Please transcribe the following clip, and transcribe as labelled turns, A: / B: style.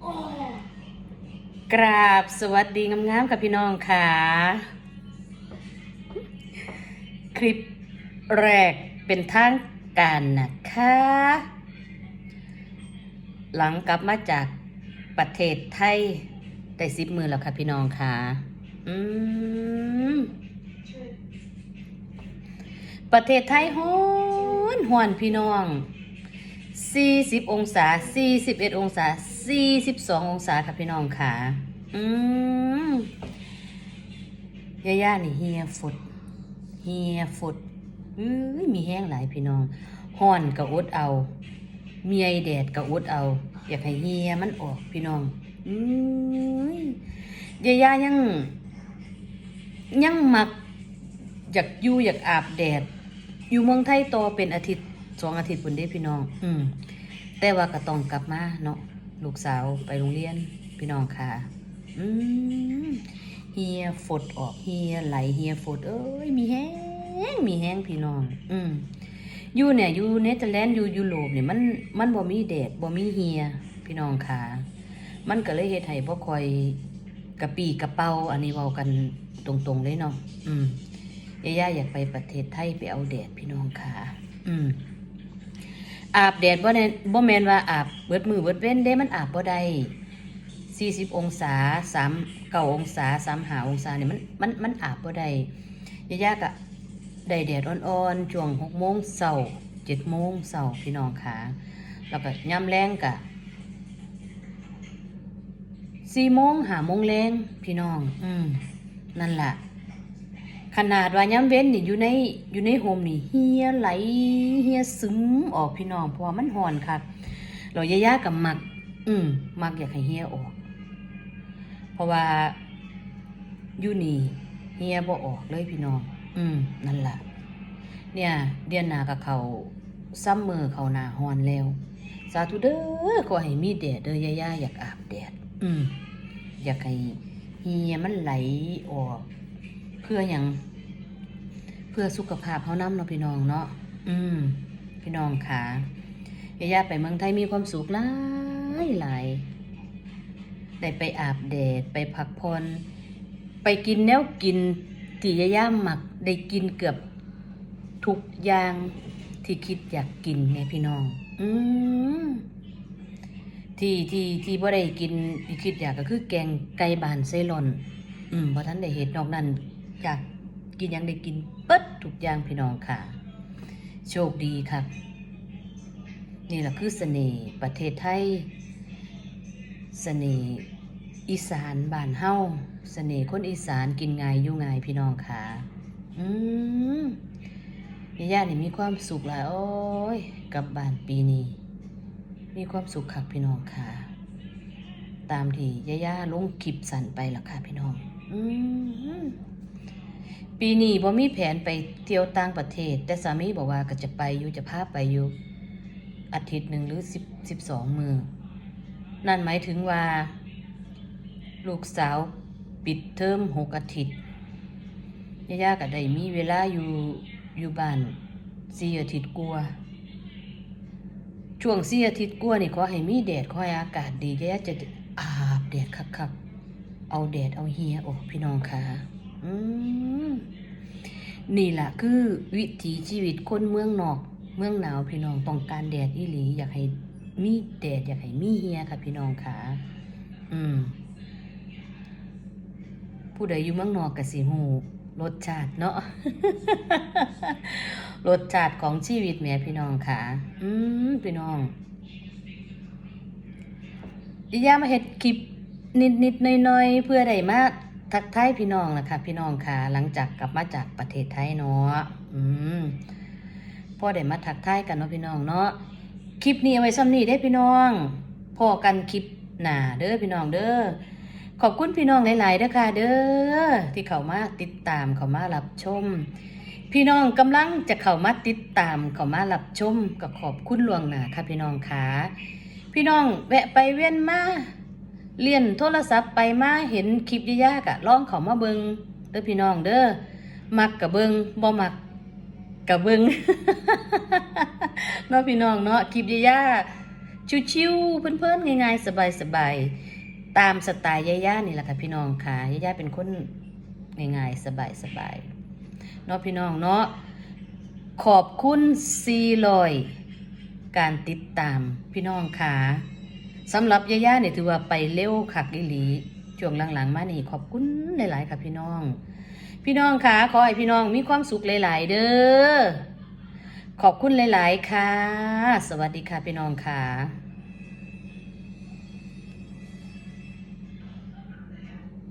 A: กราบสวัสดีงามๆกับพี่น้องค่ะ คลิปแรกเป็นทางการนะคะ หลังกลับมาจากประเทศไทยได้สิบมือแล้วค่ะพี่น้องค่ะอืมประเทศไทยฮ้อนฮ้อนพี่น้อง 40 องศา 41 องศา 42 องศาค่ะพี่น้องค่ะ อืมย่าย่านี่เฮียฟุดเฮียฟุดอื้ยมีแห้งหลายพี่น้องฮ้อนก็อดเอา เมียแดดก็อดเอา อยากให้เฮียมันออกพี่น้อง อืยย่าย่ายัง ยังมักอยากอยู่อยากอาบแดด อยู่เมืองไทยต่อเป็นอาทิตย์ สองอาทิตย์บนเด้พี่น้อง อืมแต่ว่าก็ต้องกลับมาเนาะลูกสาวไปโรงเรียนพี่น้องค่ะ อืมเฮียฝดออกเฮียไหลเฮียฝดเอ้ยมีแห้งมีแห้งพี่น้อง อืมอยู่เนี่ยอยู่เนเธอร์แลนด์อยู่ยุโรปเนี่ยมันมันบ่มีแดดบ่มีเฮียพี่น้องค่ะมันก็เลยเฮ็ดให้บ่ค่อยกระปีกระเป๋าอันนี้เว้ากันตรงๆเลยเนาะอืมย่าย่าอยากไปประเทศไทยไปเอาแดดพี่น้องค่ะ อืม อาบแดดบ่แน่นบ่แม่นว่าอาบเบิดมือเบิดเว้นเด้มันอาบบ่ได้40 องศา3 9องศา35องศาเนี่ยมันมันมันอาบบ่ได้ยายาก็ได้แดดอ่อนๆช่วง6โมงเช้า7โมงเช้าพี่น้องค่ะแล้วก็ยามแลงก็4โมง5โมงแลงพี่น้อง อืม นั่นแหละ ขนาดว่าย้ำเว้นนี่อยู่ในอยู่ในโฮมนี่เฮียไหลเฮียซึมออกพี่น้องเพราะว่ามันห่อนครับเราย่าๆกับมัก อืมมักอยากให้เฮียออก เพราะว่าอยู่นี่เฮียบ่ออกเลยพี่น้อง อืมนั่นล่ะ เนี่ย เดือนหน้ากับเขาซัมเมอร์เขาหนาฮอนแล้วสาธุเด้อขอให้มีแดดเด้อย่าๆอยากอาบแดด อืม อยากให้เฮียมันไหลออก พื่ออย่างเพื่อสุขภาพเขานำเนาะพี่น้องเนาะอืม พี่น้องค่ะย่าย่าไปเมืองไทยมีความสุขหลายหลายได้ไปอาบแดดไปพักผ่อนไปกินแนวกินที่ย่าย่าหมักได้กินเกือบทุกอย่างที่คิดอยากกินไงพี่น้อง อืมที่ที่ที่บ่ได้กินที่คิดอยากก็คือแกงไก่บานไซรอน อืมพอท่านได้เห็นนอกนั้น อยากกินยังได้กินเปิดทุกอย่างพี่น้องค่ะ โชคดีครับ นี่แหละคือเสน่ห์ประเทศไทย เสน่ห์อีสานบ้านเฮาเสน่ห์คนอีสานกินง่ายอยู่ง่ายพี่น้องค่ะอืมย่าๆนี่มีความสุขหลายโอ้ยกับบ้านปีนี้ มีความสุขคักพี่น้องค่ะ ตามที่ย่าๆลงคลิปสั่นไปแล้วค่ะพี่น้อง อืม ปีนี้บ่มีแผนไปเที่ยวต่างประเทศ แต่สามีบอกว่าก็จะไปอยู่จะพาไปอยู่อาทิตย์หนึ่งหรือสิบสิบสองมือ นั่นหมายถึงว่า ลูกสาวปิดเทอมหกอาทิตย์ย่าๆก็ได้มีเวลาอยู่อยู่บ้านสี่อาทิตย์กลัวาช่วงสี่อาทิตย์กลัวานี่ขอให้มีแดดขอให้อากาศดีย่าๆจะอาบแดดคักๆเอาแดดเอาเฮียออกพี่น้องค่ะ อืมนี่แหละคือวิถีชีวิตคนเมืองนอก เมืองหนาวพี่น้องต้องการแดดอีหลี อยากให้มีแดดอยากให้มีเฮียค่ะพี่น้องค่ะ อืม ผู้ใดอยู่เมืองนอกก็สิฮู้รสชาติเนาะรสชาติของชีวิตแม่พี่น้องค่ะ อืมพี่น้องดิยามาเฮ็ดคลิปนิดนิดๆหน่อยๆ เพื่อได้มาก ทักทายพี่น้องนะคะพี่น้องค่ะ หลังจากกลับมาจากประเทศไทยเนาะอืมพ่อได้มาทักทายกันเนาะพี่น้องเนาะคลิปนี้เอาไว้ซ้ำนี้ได้พี่น้องพอกันคลิปหนาเด้อพี่น้องเด้อขอบคุณพี่น้องหลายๆเด้อค่ะ เด้อที่เข้ามาติดตามเข้ามารับชม พี่น้องกำลังจะเข้ามาติดตามเข้ามารับชมก็ขอบคุณลวงหนาค่ะพี่น้องค่ะพี่น้องแวะไปเวียนมา เลียนโทรศัพท์ไปมาเห็นคลิปยากๆอะลองเข้ามาเบิงเด้อพี่น้องเด้อมักกะเบิงบ่มักกะเบิงเนาะพี่น้องเนาะคลิปยากๆชิวๆเพื่อนๆง่ายๆสบายๆตามสไตล์ย่าๆนี่แหละค่ะพี่น้องค่ะย่าๆเป็นคนง่ายๆสบายๆเนาะพี่น้องเนาะขอบคุณซีลอยการติดตามพี่น้องค่ะ สำหรับย่าๆเนี่ยถือว่าไปเร็วคักอีหลีช่วงหลังๆ มานี่ขอบคุณหลาย ๆ ค่ะพี่น้อง พี่น้องค่ะขอให้พี่น้องมีความสุขหลาย ๆ เด้อขอบคุณหลาย ๆ ค่ะ สวัสดีค่ะพี่น้องค่ะ